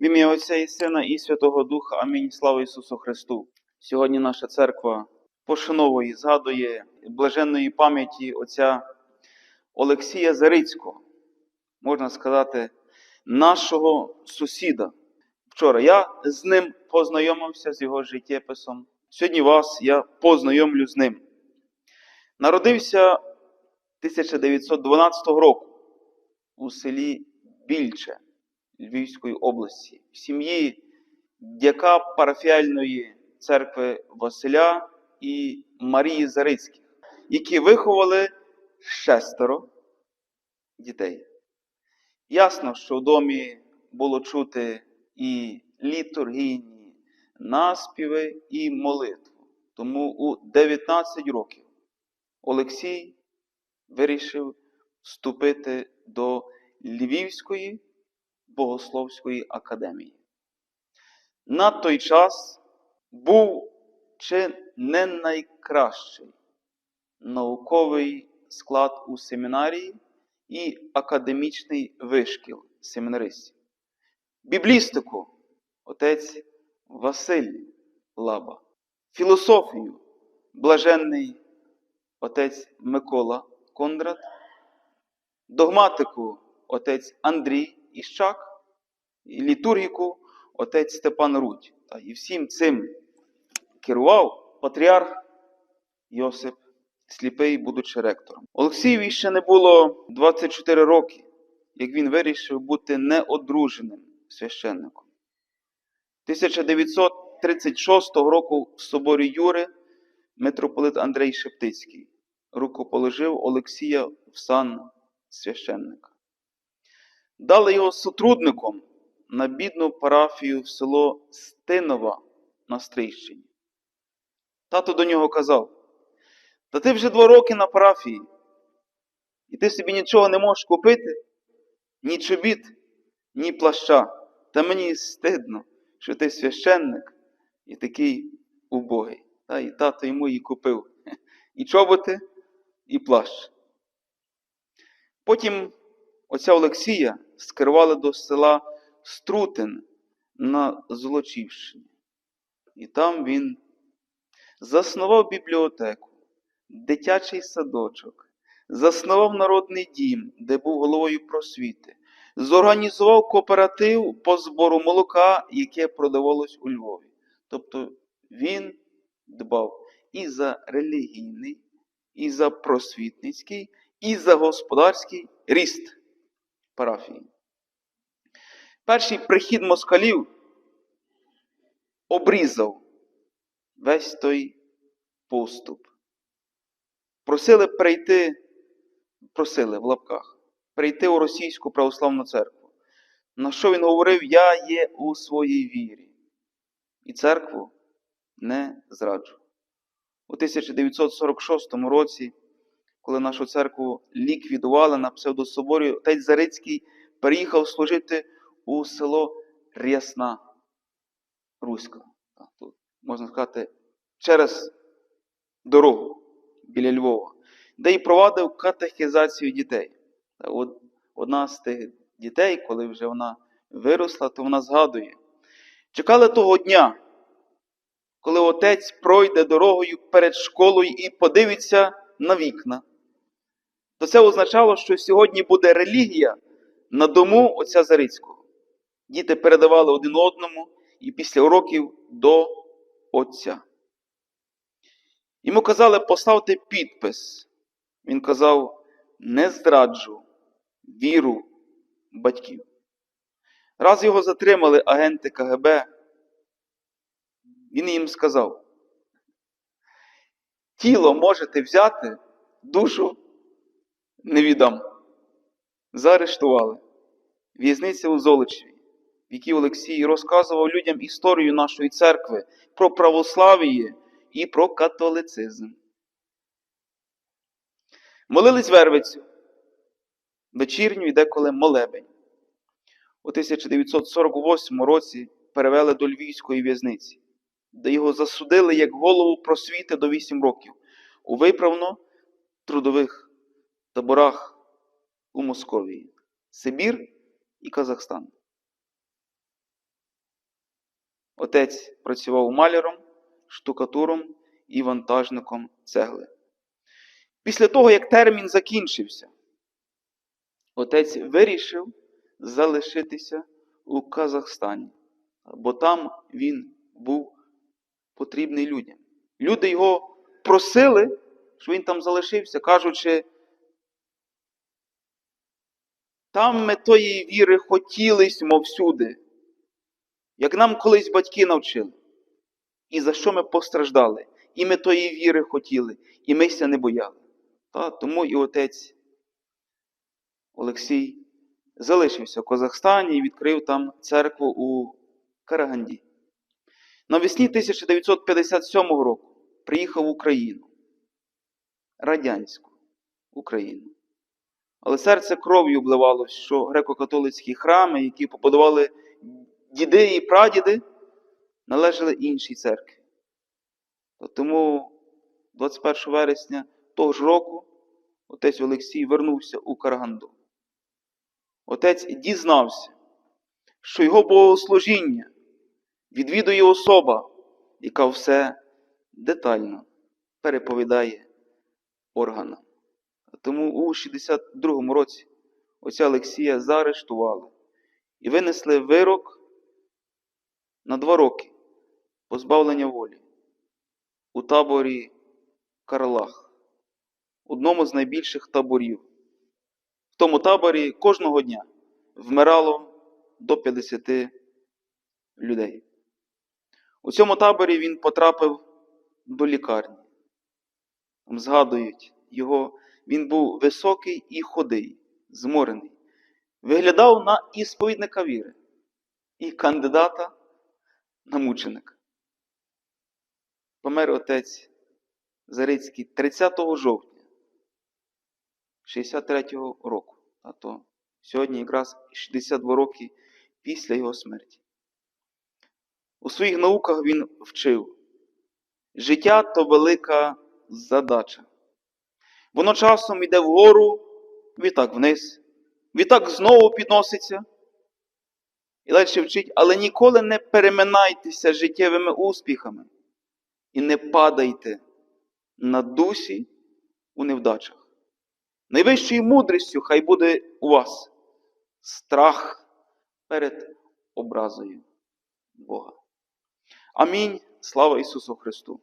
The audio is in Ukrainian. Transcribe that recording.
В ім'я Отця і Сина і Святого Духа. Амінь. Слава Ісусу Христу. Сьогодні наша церква пошановує, згадує блаженної пам'яті отця Олексія Зарицького, можна сказати, нашого сусіда. Вчора я з ним познайомився з його життєписом. Сьогодні вас я познайомлю з ним. Народився 1912 року у селі Більче Львівської області в сім'ї дяка парафіальної церкви Василя і Марії Зарицьких, які виховали шестеро дітей. Ясно, що в домі було чути і літургійні наспіви, і молитву. Тому у 19 років Олексій вирішив вступити до Львівської богословської академії. На той час був чи не найкращий науковий склад у семінарії і академічний вишкіл семінаристів. Біблістику отець Василь Лаба, філософію блаженний отець Микола Кондрат, догматику отець Андрій Іщак, літургіку отець Степан Рудь. Та, І всім цим керував патріарх Йосип Сліпий, будучи ректором. Олексієві ще не було 24 роки, як він вирішив бути неодруженим священником. 1936 року в соборі Юри митрополит Андрей Шептицький рукоположив Олексія в сан священника. Дали його сотрудником на бідну парафію в село Стинова на Стрийщині. Тато до нього казав: Та ти вже два роки на парафії, і ти собі нічого не можеш купити, ні чобіт, ні плаща. Та мені стидно, що ти священник і такий убогий. Та і тато йому і купив і чоботи, і плащ. Потім отця Олексія скерували до села Струтин на Золочівщині. І там він заснував бібліотеку, дитячий садочок, заснував народний дім, де був головою просвіти, зорганізував кооператив по збору молока, яке продавалось у Львові. Тобто він дбав і за релігійний, і за просвітницький, і за господарський ріст парафії. Перший прихід москалів обрізав весь той поступ. Просили прийти, просили в лапках, прийти у російську православну церкву. На що він говорив? Я є у своїй вірі. І церкву не зраджу. У 1946 році, коли нашу церкву ліквідували на псевдособорі, отець Зарицький переїхав служити у село Рясна Руська. Тут, можна сказати, через дорогу біля Львова, де й провадив катехізацію дітей. Одна з тих дітей, коли вже вона виросла, то вона згадує. Чекали того дня, коли отець пройде дорогою перед школою і подивиться на вікна. То це означало, що сьогодні буде релігія на дому отця Зарицького. Діти передавали один одному і після уроків до отця. Йому казали, поставте підпис. Він казав, не зраджу віру батьків. Раз його затримали агенти КГБ, він їм сказав: тіло можете взяти, душу не віддам. Заарештували. В'язниця у Золочеві, в якій Олексій розказував людям історію нашої церкви про православ'я і про католицизм. Молились Вервицю. Вечірню і деколи молебень. У 1948 році перевели до Львівської в'язниці, де його засудили як голову просвіти до 8 років у виправно-трудових таборах у Московії, Сибір і Казахстан. Отець працював маляром, штукатуром і вантажником цегли. Після того, як термін закінчився, отець вирішив залишитися у Казахстані, бо там він був потрібний людям. Люди його просили, що він там залишився, кажучи, там ми тої віри хотілись, мов всюди, як нам колись батьки навчили. І за що ми постраждали? І ми тої віри хотіли, і мися не бояли. Та, тому і отець Олексій залишився в Казахстані і відкрив там церкву у Караганді. Навесні 1957 року приїхав в Україну, радянську Україну. Але серце кров'ю обливалось, що греко-католицькі храми, які побудували діди і прадіди, належали іншій церкві. Тому 21 вересня того ж року отець Олексій вернувся у Караганду. Отець дізнався, що його богослужіння відвідує особа, яка все детально переповідає органам. Тому у 62-му році отця Олексія заарештували і винесли вирок на два роки позбавлення волі у таборі Карлах, одному з найбільших таборів. В тому таборі кожного дня вмирало до 50 людей. У цьому таборі він потрапив до лікарні. Там згадують його, він був високий і ходий, зморений. Виглядав на ісповідника віри і кандидата на мученика. Помер отець Зарицький 30 жовтня 63-го року. А то сьогодні якраз 62 роки після його смерті. У своїх науках він вчив. Життя то велика задача. Воно часом йде вгору, відтак вниз, відтак знову підноситься. І далі вчить, але ніколи не переминайтеся життєвими успіхами і не падайте на дусі у невдачах. Найвищою мудрістю хай буде у вас страх перед образою Бога. Амінь. Слава Ісусу Христу!